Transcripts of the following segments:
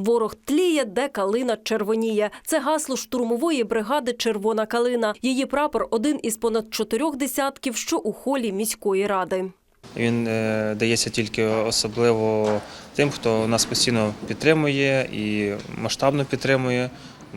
Ворог тліє, де калина червоніє. Це гасло штурмової бригади Червона калина. Її прапор один із понад чотирьох десятків, що у холі міської ради. Він е, дається тільки особливо тим, хто нас постійно підтримує і масштабно підтримує.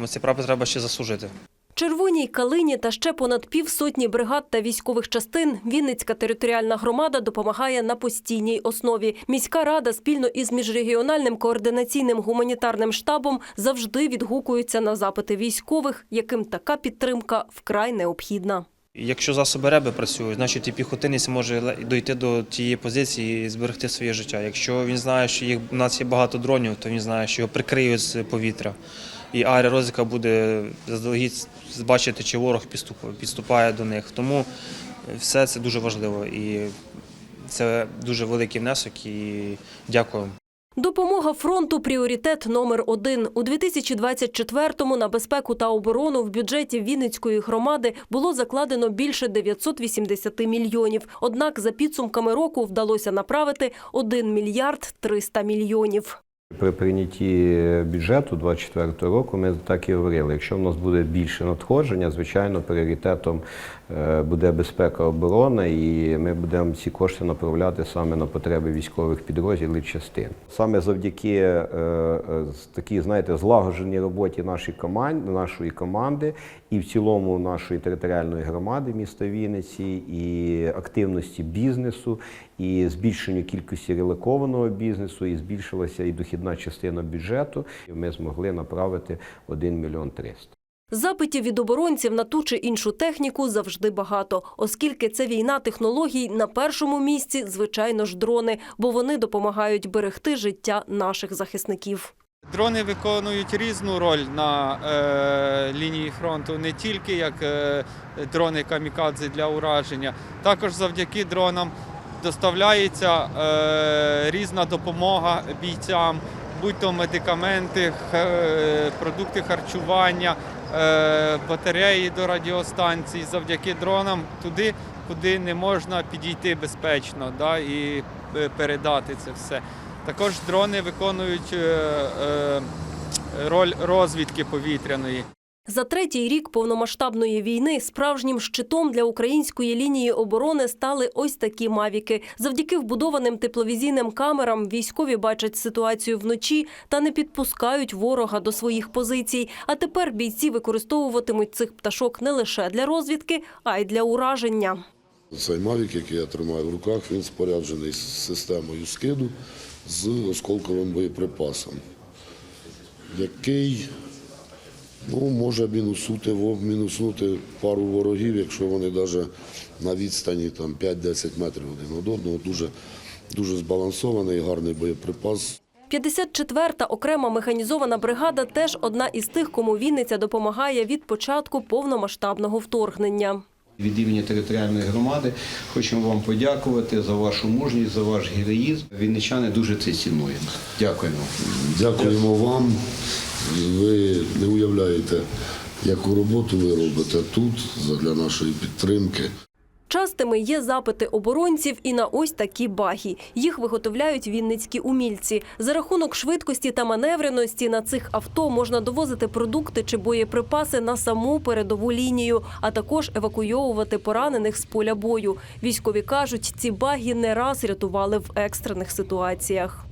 Цей прапор треба ще заслужити. Червоній калині та ще понад півсотні бригад та військових частин Вінницька територіальна громада допомагає на постійній основі. Міська рада спільно із міжрегіональним координаційним гуманітарним штабом завжди відгукуються на запити військових, яким така підтримка вкрай необхідна. Якщо засоби реби працюють, значить і піхотинець може дойти до тієї позиції і зберегти своє життя. Якщо він знає, що їх у нас є багато дронів, то він знає, що його прикриють з повітря. І аеророзвідка буде заздалегідь бачити, чи ворог підступає до них. Тому все це дуже важливо і це дуже великий внесок. І дякую. Допомога фронту пріоритет номер один. У 2024-му на безпеку та оборону в бюджеті Вінницької громади було закладено більше 980 мільйонів. Однак за підсумками року вдалося направити 1 мільярд 300 мільйонів. При прийнятті бюджету 2024 року ми так і говорили. Якщо в нас буде більше надходження, звичайно, пріоритетом е, буде безпека оборона, і ми будемо ці кошти направляти саме на потреби військових підрозділів частин. Саме завдяки е, е, такій, знаєте, злагодженій роботі нашої команди, нашої команди і в цілому нашої територіальної громади міста Вінниці, і активності бізнесу, і збільшенню кількості релокованого бізнесу, і збільшилася і дохідна частина бюджету. І ми змогли направити 1 мільйон 300. Запитів від оборонців на ту чи іншу техніку завжди багато, оскільки це війна технологій на першому місці, звичайно ж, дрони, бо вони допомагають берегти життя наших захисників. Дрони виконують різну роль на е, лінії фронту, не тільки як е, дрони камікадзе для ураження, також завдяки дронам доставляється е, різна допомога бійцям, будь-то медикаменти, е, продукти харчування, е, батареї до радіостанцій. Завдяки дронам туди, куди не можна підійти безпечно да, і передати це все. Також дрони виконують роль розвідки повітряної. За третій рік повномасштабної війни справжнім щитом для української лінії оборони стали ось такі мавіки. Завдяки вбудованим тепловізійним камерам військові бачать ситуацію вночі та не підпускають ворога до своїх позицій. А тепер бійці використовуватимуть цих пташок не лише для розвідки, а й для ураження. Цей Мавік, який я тримаю в руках, він споряджений системою скиду з осколковим боєприпасом, який ну, може мінусути, мінуснути пару ворогів, якщо вони навіть на відстані там, 5-10 метрів один від одного. Дуже, дуже збалансований, гарний боєприпас. 54-та окрема механізована бригада теж одна із тих, кому Вінниця допомагає від початку повномасштабного вторгнення. Від імені територіальної громади хочемо вам подякувати за вашу мужність, за ваш героїзм. Вінничани дуже це цінуємо. Дякуємо. Дякуємо вам. Ви не уявляєте, яку роботу ви робите тут для нашої підтримки. Частими є запити оборонців і на ось такі багі. Їх виготовляють вінницькі умільці. За рахунок швидкості та маневреності на цих авто можна довозити продукти чи боєприпаси на саму передову лінію, а також евакуйовувати поранених з поля бою. Військові кажуть, ці багі не раз рятували в екстрених ситуаціях.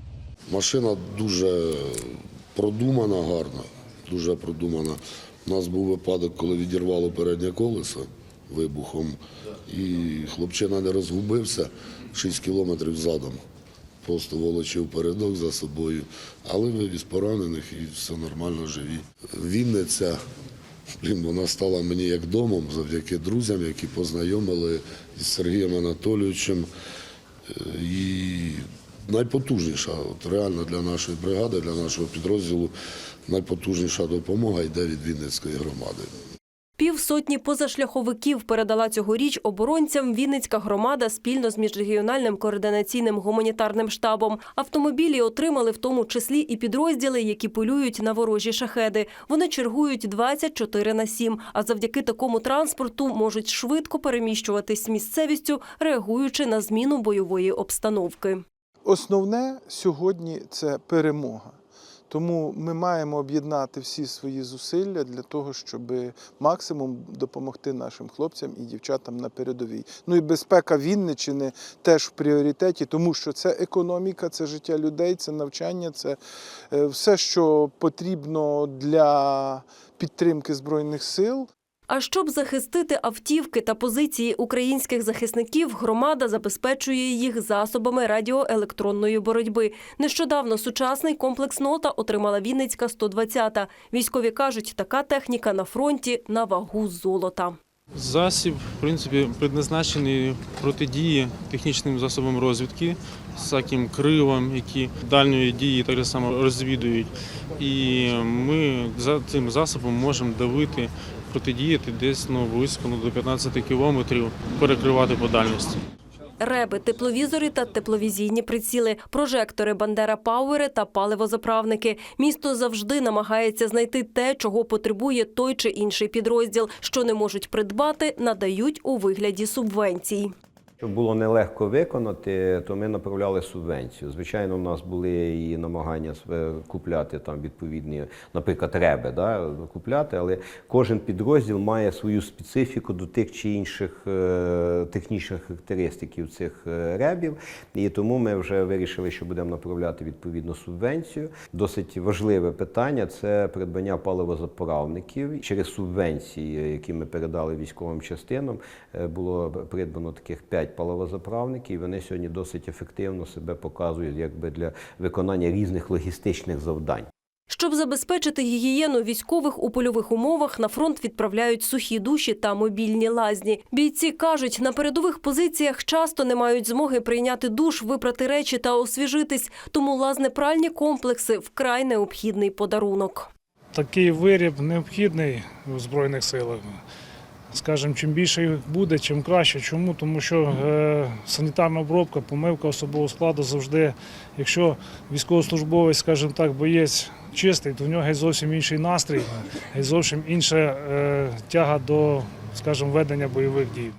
Машина дуже продумана, гарна, дуже продумана. У нас був випадок, коли відірвало переднє колесо вибухом, і хлопчина не розгубився 6 кілометрів задом. Просто волочив передок за собою, але вивіз поранених і все нормально живі. Вінниця, блін, вона стала мені як домом завдяки друзям, які познайомили із Сергієм Анатолійовичем. І найпотужніша, от реально для нашої бригади, для нашого підрозділу, найпотужніша допомога йде від Вінницької громади. Півсотні позашляховиків передала цьогоріч оборонцям Вінницька громада спільно з міжрегіональним координаційним гуманітарним штабом. Автомобілі отримали в тому числі і підрозділи, які полюють на ворожі шахеди. Вони чергують 24 на 7, а завдяки такому транспорту можуть швидко переміщуватись місцевістю, реагуючи на зміну бойової обстановки. Основне сьогодні це перемога. Тому ми маємо об'єднати всі свої зусилля для того, щоб максимум допомогти нашим хлопцям і дівчатам на передовій. Ну і безпека Вінниччини теж в пріоритеті, тому що це економіка, це життя людей, це навчання, це е, все, що потрібно для підтримки збройних сил. А щоб захистити автівки та позиції українських захисників, громада забезпечує їх засобами радіоелектронної боротьби. Нещодавно сучасний комплекс нота отримала Вінницька 120-та. Військові кажуть, така техніка на фронті на вагу золота. Засіб, в принципі, предназначений протидії технічним засобам розвідки, всяким кривам, які дальньої дії так само розвідують. І ми за цим засобом можемо давити, протидіяти десь ну, близько ну, до 15 кілометрів, перекривати по дальності. Реби, тепловізори та тепловізійні приціли, прожектори, бандера пауери та паливозаправники. Місто завжди намагається знайти те, чого потребує той чи інший підрозділ. Що не можуть придбати, надають у вигляді субвенцій. Щоб було нелегко виконати, то ми направляли субвенцію. Звичайно, у нас були і намагання купляти там відповідні, наприклад, реби, да, купляти, але кожен підрозділ має свою специфіку до тих чи інших е, технічних характеристиків цих е, ребів. І тому ми вже вирішили, що будемо направляти відповідну субвенцію. Досить важливе питання це придбання паливозаправників через субвенції, які ми передали військовим частинам. е, Було придбано таких 5 паливозаправників. і Вони сьогодні досить ефективно себе показують якби для виконання різних логістичних завдань. Щоб забезпечити гігієну військових у польових умовах, на фронт відправляють сухі душі та мобільні лазні. Бійці кажуть, на передових позиціях часто не мають змоги прийняти душ, випрати речі та освіжитись. Тому лазнепральні комплекси вкрай необхідний подарунок. такий виріб необхідний у Збройних силах. Скажімо, чим більше їх буде, чим краще. Чому? Тому що е, санітарна обробка, помивка особового складу завжди, якщо військовослужбовець, скажімо так, боєць чистий, то в нього зовсім інший настрій, зовсім інша е, тяга до, скажімо, ведення бойових дій.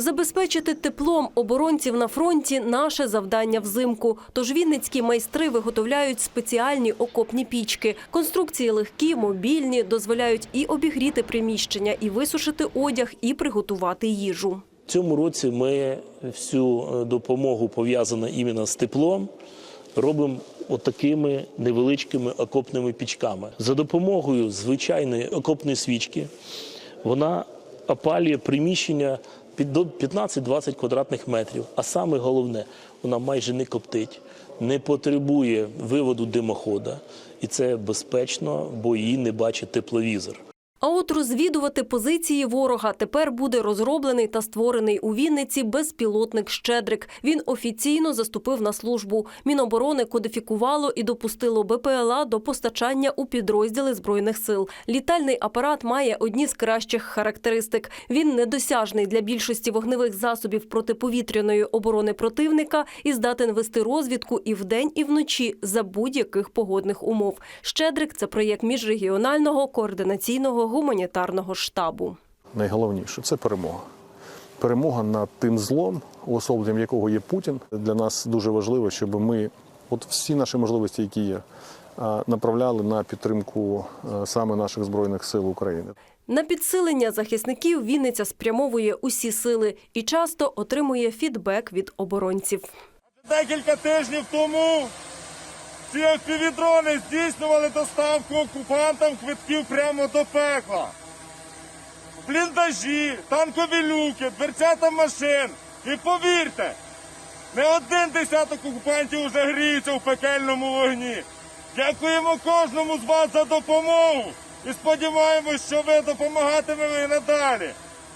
Забезпечити теплом оборонців на фронті наше завдання взимку. Тож вінницькі майстри виготовляють спеціальні окопні пічки. Конструкції легкі, мобільні, дозволяють і обігріти приміщення, і висушити одяг, і приготувати їжу. Цьому році ми всю е, допомогу пов'язану іменно з теплом робимо отакими невеличкими окопними пічками. За допомогою звичайної окопної свічки вона опалює приміщення до 15-20 квадратних метрів. А саме головне, вона майже не коптить, не потребує виводу димохода, і це безпечно, бо її не бачить тепловізор. А от розвідувати позиції ворога тепер буде розроблений та створений у Вінниці безпілотник «Щедрик». Він офіційно заступив на службу. Міноборони кодифікувало і допустило БПЛА до постачання у підрозділи збройних сил. Літальний апарат має одні з кращих характеристик. Він недосяжний для більшості вогневих засобів протиповітряної оборони противника і здатен вести розвідку і вдень, і вночі за будь-яких погодних умов. «Щедрик» – це проєкт міжрегіонального координаційного гуманітарного штабу. найголовніше це перемога. Перемога над тим злом, уособленням якого є Путін. Для нас дуже важливо, щоб ми, от всі наші можливості, які є, направляли на підтримку саме наших збройних сил України. На підсилення захисників Вінниця спрямовує усі сили і часто отримує фідбек від оборонців. Декілька тижнів тому ці FPV-дрони здійснювали доставку окупантам квитків прямо до пекла. Бліндажі, танкові люки, дверцята машин. І повірте, не один десяток окупантів уже гріється в пекельному вогні. Дякуємо кожному з вас за допомогу і сподіваємось, що ви допомагатимете і надалі.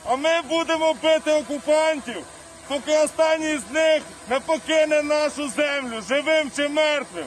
А ми будемо бити окупантів, поки останній з них не покине нашу землю, живим чи мертвим.